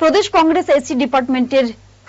প্রদেশ Congress AC ডিপার্টমেন্টের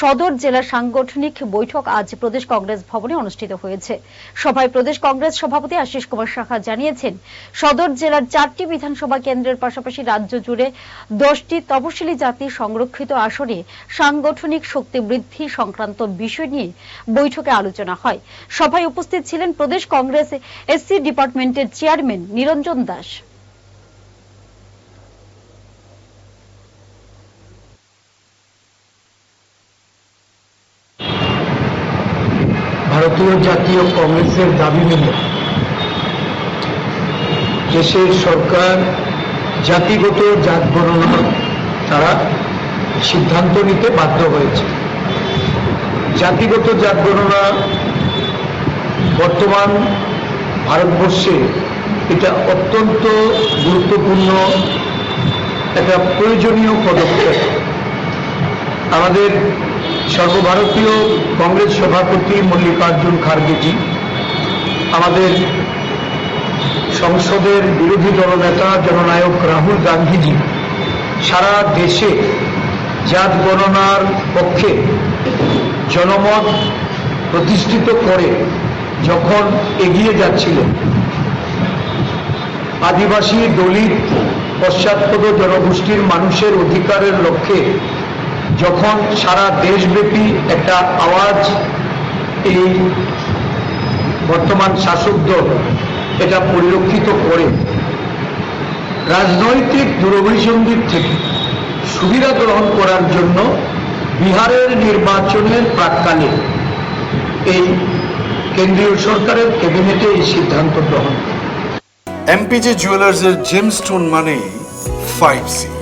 সদর জেলা সাংগঠনিক বৈঠক আজ প্রদেশ কংগ্রেস ভবনে অনুষ্ঠিত হয়েছে। সভায় প্রদেশ কংগ্রেস সভাপতি আশিস কুমার সাহা জানিয়েছেন, সদর জেলার চারটি বিধানসভা কেন্দ্রের পাশাপাশি রাজ্য জুড়ে দশটি তপশিলি জাতি সংরক্ষিত আসনে সাংগঠনিক শক্তি বৃদ্ধি সংক্রান্ত বিষয় নিয়ে বৈঠকে আলোচনা হয়। সভায় উপস্থিত ছিলেন প্রদেশ কংগ্রেস এসসি ডিপার্টমেন্টের চেয়ারম্যান নিরঞ্জন দাস। ভারতীয় জাতীয় কংগ্রেসের দাবি মেনে দেশের সরকার জাতিগত জাত গণনা তারা সিদ্ধান্ত নিতে বাধ্য হয়েছে। জাতিগত জাত গণনা বর্তমান ভারতবর্ষে এটা অত্যন্ত গুরুত্বপূর্ণ একটা প্রয়োজনীয় পদক্ষেপ। আমাদের সর্বভারতীয় কংগ্রেস সভাপতি মল্লিকার্জুন খার্গেজি, আমাদের সংসদের বিরোধী দলনেতা জননায়ক রাহুল গান্ধীজি, সারা দেশে জাত গণনার পক্ষে জনমত প্রতিষ্ঠিত করে যখন এগিয়ে যাচ্ছিলেন, আদিবাসী দলিত পশ্চাৎপদ জনগোষ্ঠীর মানুষের অধিকারের লক্ষ্যে যখন সারা দেশব্যাপী একটা আওয়াজ এই বর্তমান শাসক দল এটা পরিলক্ষিত করে, রাজনৈতিক দূরভিসন্ধির থেকে সুবিধা গ্রহণ করার জন্য বিহারের নির্বাচনের প্রাককালে এই কেন্দ্রীয় সরকারের ক্যাবিনেটে এই সিদ্ধান্ত গ্রহণ এমপিজে জুয়েলার্সের জেমস্টোন মানেই ফাইভ সি